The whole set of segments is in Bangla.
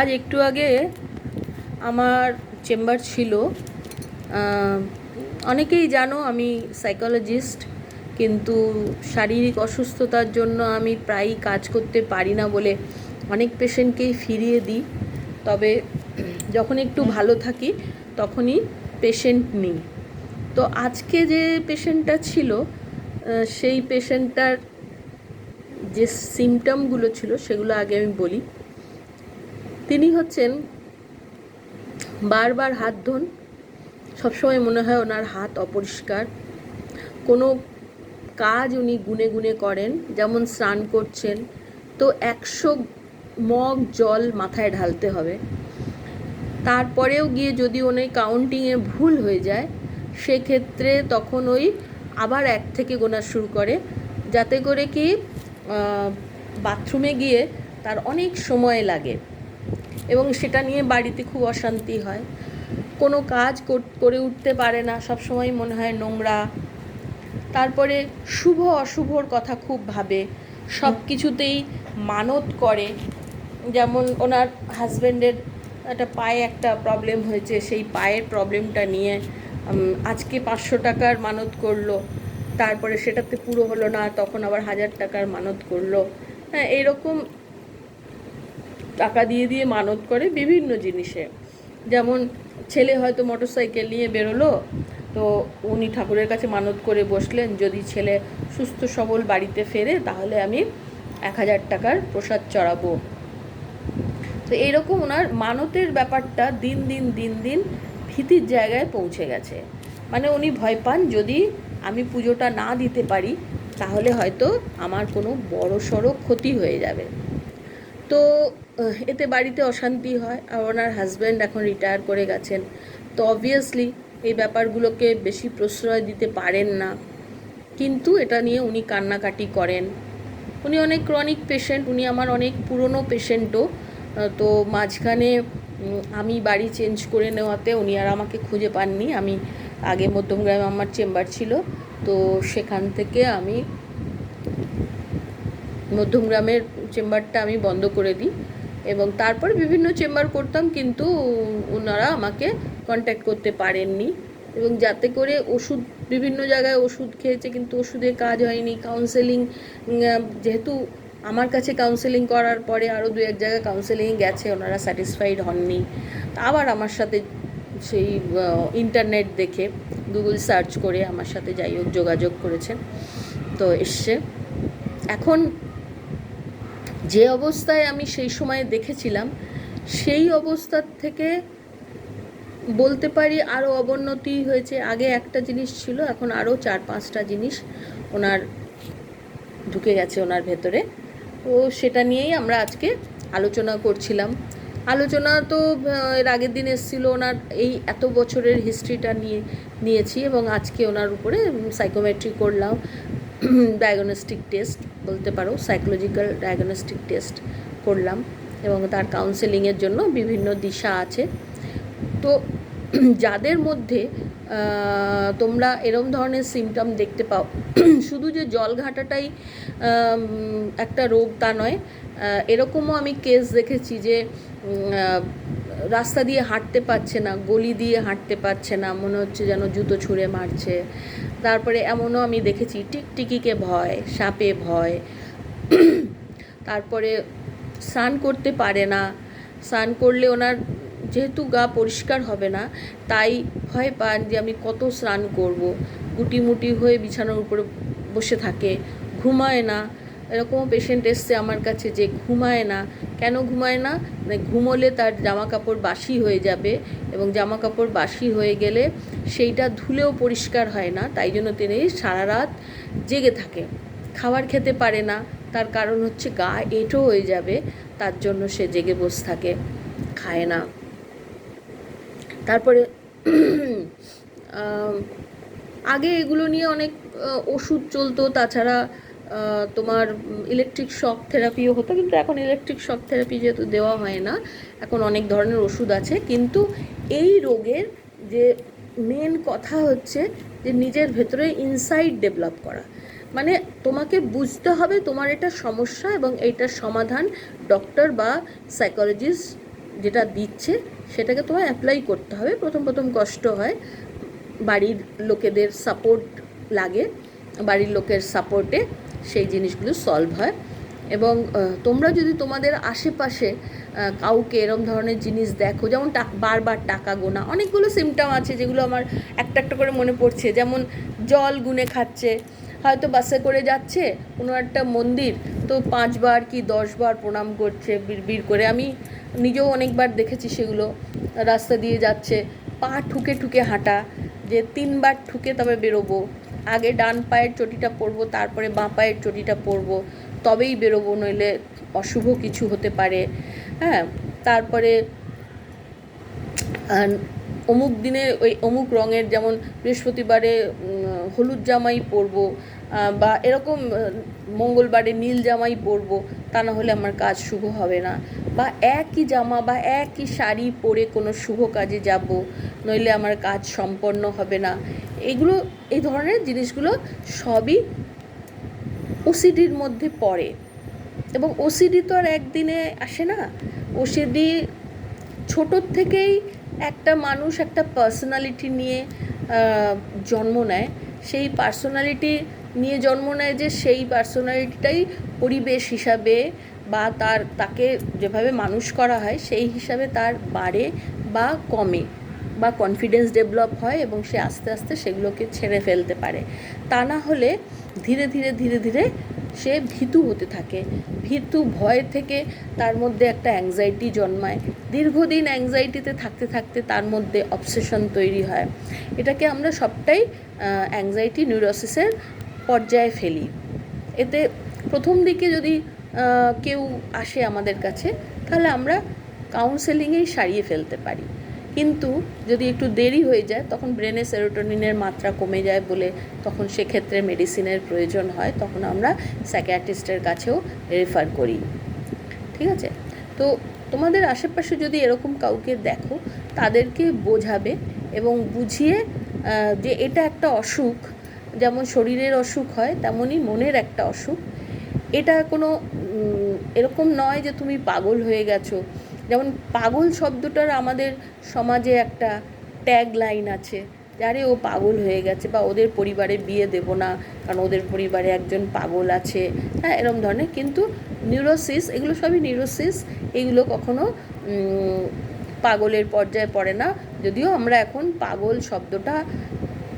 আজ একটু আগে আমার চেম্বার ছিল। অনেকেই জানো আমি সাইকোলজিস্ট কিন্তু শারীরিক অসুস্থতার জন্য আমি প্রায়ই কাজ করতে পারি না বলে অনেক পেশেন্টকেই ফিরিয়ে দিই। তবে যখন একটু ভালো থাকি, তখনই পেশেন্ট নিই। তো আজকে যে পেশেন্টটা ছিল সেই পেশেন্টটার যে সিমটমগুলো ছিল, সেগুলো আগে আমি বলি। তিনি হচ্ছেন বারবার হাত ধোন। সবসময় মনে হয় ওনার হাত অপরিষ্কার। কোনো কাজ উনি গুনে গুনে করেন, যেমন স্নান করছেন। তো একশো মগ জল মাথায় ঢালতে হবে। তারপরেও গিয়ে যদি উনি কাউন্টিংয়ে ভুল হয়ে যায়, সেক্ষেত্রে তখন ওই আবার এক থেকে গোনা শুরু করে। যাতে করে কি বাথরুমে গিয়ে তার অনেক সময় লাগে। এবং সেটা নিয়ে বাড়িতে খুব অশান্তি হয়। কোনো কাজ করে উঠতে পারে না সব সময় মনে হয় নোংরা। তারপরে শুভ অশুভর কথা খুব ভাবে। সব কিছুতেই মানত করে। যেমন ওনার হাজব্যান্ডের একটা পায়ে একটা প্রবলেম হয়েছে, সেই পায়ের প্রবলেমটা নিয়ে আজকে পাঁচশো টাকার মানত করল। তারপরে সেটাতে পুরো হলো না, তখন আবার হাজার টাকার মানত করল। হ্যাঁ এইরকম টাকা দিয়ে দিয়ে মানত করে বিভিন্ন জিনিসে। যেমন ছেলে হয়তো মোটরসাইকেল নিয়ে বেরোলো, তো উনি ঠাকুরের কাছে মানত করে বসলেন, যদি ছেলে সুস্থ, সবল বাড়িতে ফেরে তাহলে আমি এক হাজার টাকার প্রসাদ চড়াবো। তো এইরকম ওনার মানতের ব্যাপারটা দিন দিন দিন দিন ভীতির জায়গায় পৌঁছে গেছে। মানে উনি ভয় পান, যদি আমি পুজোটা না দিতে পারি, তাহলে হয়তো আমার কোনো বড় সড়ো ক্ষতি হয়ে যাবে। তো এতে বাড়িতে অশান্তি হয় আর ওনার হাজব্যান্ড এখন রিটায়ার করে গেছেন। তো অবভিয়াসলি এই ব্যাপারগুলোকে বেশি প্রশ্রয় দিতে পারেন না। কিন্তু এটা নিয়ে উনি কান্নাকাটি করেন। উনি অনেক ক্রনিক পেশেন্ট উনি আমার অনেক পুরনো পেশেন্টও তো মাঝখানে আমি বাড়ি চেঞ্জ করে নেওয়াতে উনি আর আমাকে খুঁজে পাননি। আমি আগে মধ্যমগ্রামে আমার চেম্বার ছিল। তো সেখান থেকে আমি মধ্যমগ্রামের চেম্বারটা আমি বন্ধ করে দিই। এবং তারপরে বিভিন্ন চেম্বার করতাম, কিন্তু ওনারা আমাকে কন্ট্যাক্ট করতে পারেননি। এবং যাতে করে ওষুধ, বিভিন্ন জায়গায় ওষুধ খেয়েছে, কিন্তু ওষুধে কাজ হয়নি। কাউন্সেলিং যেহেতু আমার কাছে কাউন্সেলিং করার পরে আরও দু এক জায়গায় কাউন্সেলিং গেছে, ওনারা স্যাটিসফাইড হননি। আবার আমার সাথে সেই ইন্টারনেট দেখে গুগল সার্চ করে আমার সাথে যাই হোক যোগাযোগ করেছেন তো এসছে। এখন যে অবস্থায় আমি সেই সময় দেখেছিলাম, সেই অবস্থার থেকে বলতে পারি আরও অবনতি হয়েছে। আগে একটা জিনিস ছিল, এখন আরও চার, পাঁচটা জিনিস ওনার ঢুকে গেছে ওনার ভেতরে। তো সেটা নিয়েই আমরা আজকে আলোচনা করছিলাম। আলোচনা তো এর আগের দিন এসেছিল ওনার এই এত বছরের হিস্ট্রিটা নিয়ে, নিয়েছি এবং আজকে ওনার উপরে সাইকোমেট্রি করলাম ডায়াগনস্টিক টেস্ট বলতে পারো সাইকোলজিক্যাল ডায়াগনস্টিক টেস্ট করলাম এবং তার কাউন্সেলিংয়ের জন্য বিভিন্ন দিশা আছে। তো যাদের মধ্যে তোমরা এরম ধরনের সিমটম দেখতে পাও, শুধু যে জল ঘাটাটাই একটা রোগ তা নয় এরকমও আমি কেস দেখেছি যে রাস্তা দিয়ে হাঁটতে পারছে না, গলি দিয়ে হাঁটতে পারছে না, মনে হচ্ছে যেন জুতো ছুঁড়ে মারছে। তারপরে এমনও আমি দেখেছি, টিকটিকিকে ভয়, সাপে ভয়। তারপরে স্নান করতে পারে না। স্নান করলে ওনার যেহেতু গা পরিষ্কার হবে না, তাই ভয় পান যে আমি কত স্নান করব। গুটিমুটি হয়ে বিছানার উপরে বসে থাকে। ঘুমায় না। এরকমও পেশেন্ট এসছে আমার কাছে যে ঘুমায় না। কেন ঘুমায় না? মানে ঘুমোলে তার জামা কাপড় বাসি হয়ে যাবে এবং জামা কাপড় বাসি হয়ে গেলে সেইটা ধুলেও পরিষ্কার হয় না, তাই জন্য তিনি সারা রাত জেগে থাকে খাবার খেতে পারে না, তার কারণ হচ্ছে গা এঁটো হয়ে যাবে, তার জন্য সে জেগে বসে থাকে, খায় না। তারপরে আগে এগুলো নিয়ে অনেক ওষুধ চলতো, তাছাড়া তোমার ইলেকট্রিক শক থেরাপিও হতো, কিন্তু এখন ইলেকট্রিক শক থেরাপি যেহেতু দেওয়া হয় না, এখন অনেক ধরনের ওষুধ আছে, কিন্তু এই রোগের যে মেন কথা হচ্ছে যে নিজের ভেতরে ইনসাইড ডেভেলপ করা। মানে তোমাকে বুঝতে হবে তোমার এটা সমস্যা এবং এইটার সমাধান ডক্টর বা সাইকোলজিস্ট যেটা দিচ্ছে, সেটাকে তোমায় অ্যাপ্লাই করতে হবে। প্রথম প্রথম কষ্ট হয়, বাড়ির লোকেদের সাপোর্ট লাগে, বাড়ির লোকের সাপোর্টে সেই জিনিসগুলো সলভ হয়। এবং তোমরা যদি তোমাদের আশেপাশে কাউকে এরম ধরনের জিনিস দেখো, যেমন বারবার টাকা গোনা, অনেকগুলো সিমটম আছে যেগুলো আমার একটা একটা করে মনে পড়ছে। যেমন জল গুনে খাচ্ছে, হয়তো বাসে করে যাচ্ছে, কোনো একটা মন্দির, তো পাঁচবার কি দশবার প্রণাম করছে বিড় করে। আমি নিজেও অনেকবার দেখেছি সেগুলো, রাস্তা দিয়ে যাচ্ছে, পা ঠুকে ঠুকে হাঁটা, যে তিনবার ঠুকে তবে বেরোবো। আগে ডান পায়ের চটিটা পরবো, তারপরে বাঁ পায়ের চটিটা পরবো, তবেই বেরোবো, নইলে অশুভ কিছু হতে পারে। হ্যাঁ তারপরে অমুক দিনে ওই অমুক রঙের যেমন বৃহস্পতিবারে হলুদ জামাই পরবো বা এরকম মঙ্গলবারে নীল জামাই পরবো, তা না হলে আমার কাজ শুভ হবে না। বা একই জামা বা একই শাড়ি পরে কোনো শুভ কাজে যাব, নইলে আমার কাজ সম্পন্ন হবে না। এগুলো, এই ধরনের জিনিসগুলো সবই ওসিডির মধ্যে পড়ে। এবং ওসিডি তো আর একদিনে আসে না। ওসিডি ছোটোর থেকেই একটা মানুষ একটা পার্সোনালিটি নিয়ে জন্ম নেয়। সেই পার্সোনালিটি নিয়ে জন্ম নেয় যে সেই পার্সোনালিটিটাই পরিবেশ হিসাবে বা তার, তাকে যেভাবে মানুষ করা হয়, সেই হিসাবে তার বাড়ে বা কমে বা কনফিডেন্স ডেভেলপ হয় এবং সে আস্তে আস্তে সেগুলোকে ছেড়ে ফেলতে পারে। তা না হলে ধীরে ধীরে ধীরে ধীরে সে ভীতু হতে থাকে। ভীতু ভয় থেকে তার মধ্যে একটা অ্যাংজাইটি জন্মায়। দীর্ঘদিন অ্যাংজাইটিতে থাকতে থাকতে তার মধ্যে অবসেশন তৈরি হয়। এটাকে আমরা সবটাই অ্যাংজাইটি নিউরোসিসের পর্যায়ে ফেলি। এতে প্রথম দিকে যদি কেউ আসে আমাদের কাছে, তাহলে আমরা কাউন্সেলিংয়েই সারিয়ে ফেলতে পারি। কিন্তু যদি একটু দেরি হয়ে যায়, তখন ব্রেনে সেরোটোনিনের মাত্রা কমে যায় বলে তখন সেক্ষেত্রে মেডিসিনের প্রয়োজন হয়, তখন আমরা সাইকিয়াট্রিস্টের কাছেও রেফার করি। ঠিক আছে? তো তোমাদের আশেপাশে যদি এরকম কাউকে দেখো, তাদেরকে বোঝাবে এবং বুঝিয়ে যে এটা একটা অসুখ যেমন শরীরের অসুখ হয়, তেমনই মনের একটা অসুখ। এটা কোনো এরকম নয় যে তুমি পাগল হয়ে গেছো। যেমন পাগল শব্দটার আমাদের সমাজে একটা ট্যাগ লাইন আছে যারে ও পাগল হয়ে গেছে বা ওদের পরিবারে বিয়ে দেব না, কারণ ওদের পরিবারে একজন পাগল আছে। হ্যাঁ এরম ধরনের। কিন্তু নিউরোসিস এগুলো সবই নিউরোসিস এগুলো কখনো পাগলের পর্যায়ে পড়ে না। যদিও আমরা এখন পাগল শব্দটা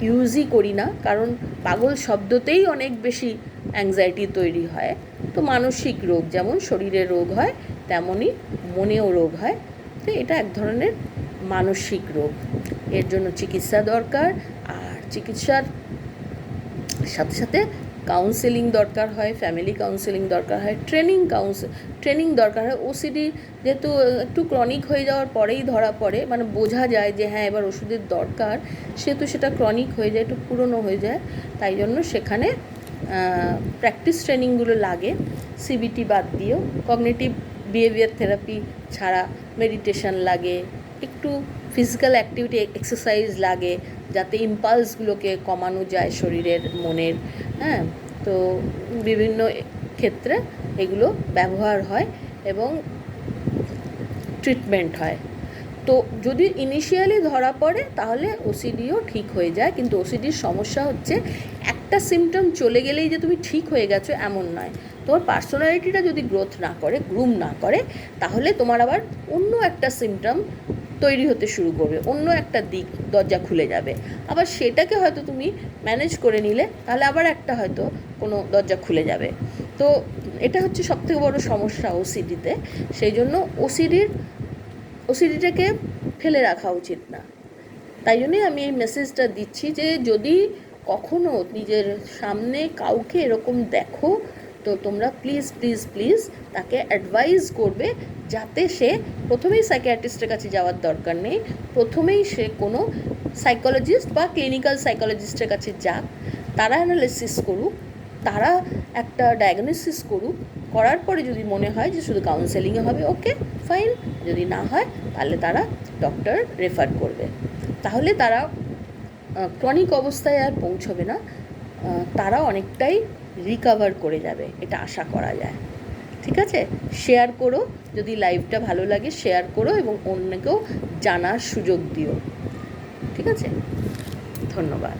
ইউজই করি না, কারণ পাগল শব্দতেই অনেক বেশি অ্যাংজাইটি তৈরি হয়। তো মানসিক রোগ যেমন শরীরে রোগ হয়, তেমনই মনেও রোগ হয়। তো এটা এক ধরনের মানসিক রোগ। এর জন্য চিকিৎসা দরকার, আর চিকিৎসার সাথে সাথে কাউন্সেলিং দরকার হয় ফ্যামিলি কাউন্সেলিং দরকার হয় ট্রেনিং কাউন্সেল ট্রেনিং দরকার হয়। ওসিডি যেহেতু একটু ক্রনিক হয়ে যাওয়ার পরেই ধরা পড়ে মানে বোঝা যায় যে হ্যাঁ এবার ওষুধের দরকার, সেহেতু সেটা ক্রনিক হয়ে যায়, একটু পুরনো হয়ে যায়, তাই জন্য সেখানে প্র্যাকটিস ট্রেনিংগুলো লাগে। সিবিটি বাদ দিয়েও কগনেটিভ বিহেভিয়ার থেরাপি ছাড়া মেডিটেশন লাগে, একটু ফিজিক্যাল অ্যাক্টিভিটি এক্সারসাইজ লাগে, যাতে ইম্পালসগুলোকে কমানো যায় শরীরের, মনের হ্যাঁ। তো বিভিন্ন ক্ষেত্রে এগুলো ব্যবহার হয় এবং ট্রিটমেন্ট হয়। তো যদি ইনিশিয়ালি ধরা পড়ে, তাহলে ওসিডিও ঠিক হয়ে যায়। কিন্তু ওসিডির সমস্যা হচ্ছে, একটা সিমটম চলে গেলেই যে তুমি ঠিক হয়ে গেছো এমন নয়। তোমার পার্সোনালিটিটা যদি গ্রোথ না করে গ্রুম না করে, তাহলে তোমার আবার অন্য একটা সিমটম তৈরি হতে শুরু করবে, অন্য একটা দিক, দরজা খুলে যাবে। আবার সেটাকে হয়তো তুমি ম্যানেজ করে নিলে, তাহলে আবার একটা হয়তো কোনো দরজা খুলে যাবে। তো এটা হচ্ছে সবথেকে বড় সমস্যা ওসিডিতে সেই জন্য ওসিডির ওসিডিটাকে ফেলে রাখা উচিত না। তাই জন্যই আমি এই মেসেজটা দিচ্ছি যে যদি কখনো নিজের সামনে কাউকে এরকম দেখো, তো তোমরা প্লিজ প্লিজ প্লিজ তাকে অ্যাডভাইস করবে যাতে সে প্রথমেই সাইকিয়াট্রিস্টের কাছে যাওয়ার দরকার নেই। প্রথমেই সে কোনো সাইকোলজিস্ট বা ক্লিনিক্যাল সাইকোলজিস্টের কাছে যাক, তারা অ্যানালিসিস করুক তারা একটা ডায়াগনোসিস করুক, করার পরে যদি মনে হয় যে শুধু কাউন্সেলিংয়ে হবে ওকে ফাইন যদি না হয়, তাহলে তারা ডক্টর রেফার করবে। তাহলে তারা ক্রনিক অবস্থায় আর পৌঁছবে না তারা অনেকটাই রিকাভার করে যাবে, এটা আশা করা যায়। ঠিক আছে? শেয়ার করো, যদি লাইভটা ভালো লাগে শেয়ার করো এবং অন্যকেও জানার সুযোগ দিও। ঠিক আছে? ধন্যবাদ।